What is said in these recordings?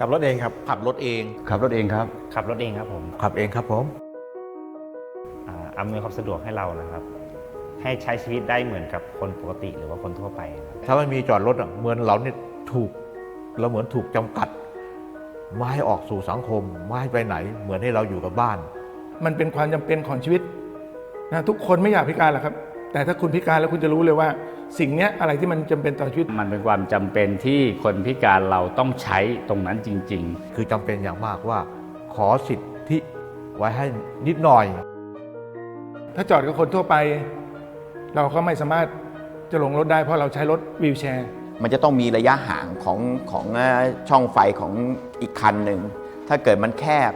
ขับรถเองครับ ขับรถเอง ขับรถเองครับ ขับรถเองครับผมขับเองครับผมอ่าอำนวยความสะดวกให้เรานะครับ ให้ใช้ชีวิตได้เหมือนกับคนปกติหรือว่าคนทั่วไปครับถ้าไม่มีจอดรถอะเหมือนเราเนี่ยถูกเราเหมือนถูกจำกัดไม่ให้ออกสู่สังคมไม่ให้ไปไหน เหมือนให้เราอยู่กับบ้าน มันเป็นความจำเป็นของชีวิตนะทุกคนไม่อยากพิการหรอกครับ แต่ถ้าคุณพิการแล้วคุณจะรู้เลยว่า สิ่งเนี้ยอะไรที่มันจำเป็นต่อชีวิต มันเป็นความจำเป็นที่คนพิการเราต้องใช้ตรงนั้นจริง ๆ คือจำเป็นอย่างมากว่า ขอสิทธิไว้ให้นิดหน่อย ถ้าจอดกับคนทั่วไป เราก็ไม่สามารถจะลงรถได้เพราะเราใช้รถวีลแชร์ มันจะต้องมีระยะห่างของของเอ่อช่องไฟของอีกคันหนึ่ง ถ้าเกิดมันแคบ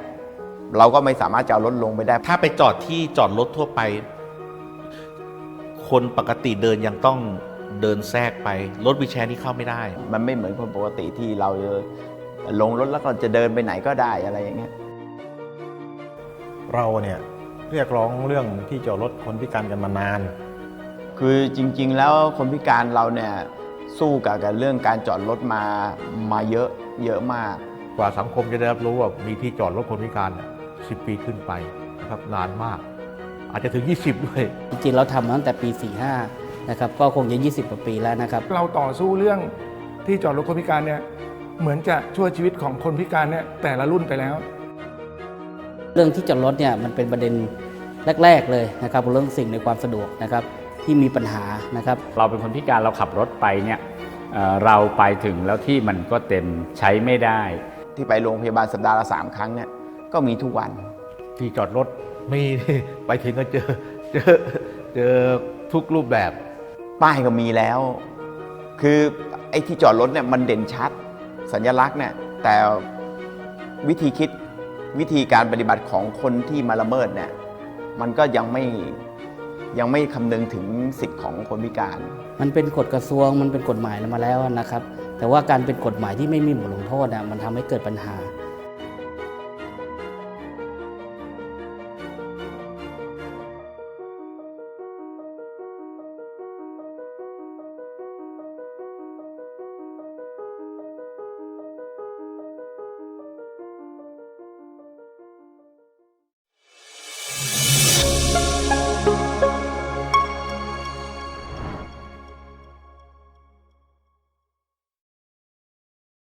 เราก็ไม่สามารถจะเอารถลงไปได้ ถ้าไปจอดที่จอดรถทั่วไป คนปกติเดินยังต้อง เดินแทรกไป รถวีลแชร์นี่เข้าไม่ได้ มันไม่เหมือนคนปกติที่เราจะลงรถแล้วก็จะเดินไปไหนก็ได้อะไรอย่างเงี้ยเราเนี่ยเรียกร้องเรื่องที่จอดรถคนพิการกันมานาน คือจริง ๆ แล้วคนพิการเราเนี่ยสู้กับกับเรื่องการจอดรถมามาเยอะเยอะมาก กว่าสังคมจะได้รับรู้ว่ามีที่จอดรถคนพิการสิบปีขึ้นไปนะครับนานมาก อาจจะถึง 20 ด้วย จริงๆเราทำมาตั้งแต่ปี 45 นะครับก็คงจะ 20กว่าปีแล้วนะครับ เราต่อสู้เรื่องที่จอดรถคนพิการเนี่ยเหมือนจะช่วยชีวิตของคนพิการเนี่ยแต่ละรุ่นไปแล้ว เรื่องที่จอดรถเนี่ยมันเป็นประเด็นแรก ๆเลยนะครับเรื่องสิ่งในความสะดวกนะครับที่มีปัญหานะครับ เราเป็นคนพิการเราขับรถไปเนี่ยเอ่อเราไปถึงแล้วที่มันก็เต็มใช้ไม่ได้ ที่ไปโรงพยาบาลสัปดาห์ละสามครั้งเนี่ยก็มีทุกวัน ที่จอดรถมี ไปถึงก็เจอเจอเจอทุกรูปแบบ ป้ายก็มีแล้ว คือไอ้ที่จอดรถเนี่ยมันเด่นชัด สัญลักษณ์เนี่ยแต่วิธีคิดวิธีการปฏิบัติของคนที่มาละเมิดเนี่ยมันก็ยังไม่ยังไม่คำนึงถึงสิทธิ์ของคนพิการ มันเป็นกฎกระทรวงมันเป็นกฎหมายมาแล้วนะครับ แต่ว่าการเป็นกฎหมายที่ไม่มีบทลงโทษนะมันทำให้เกิดปัญหา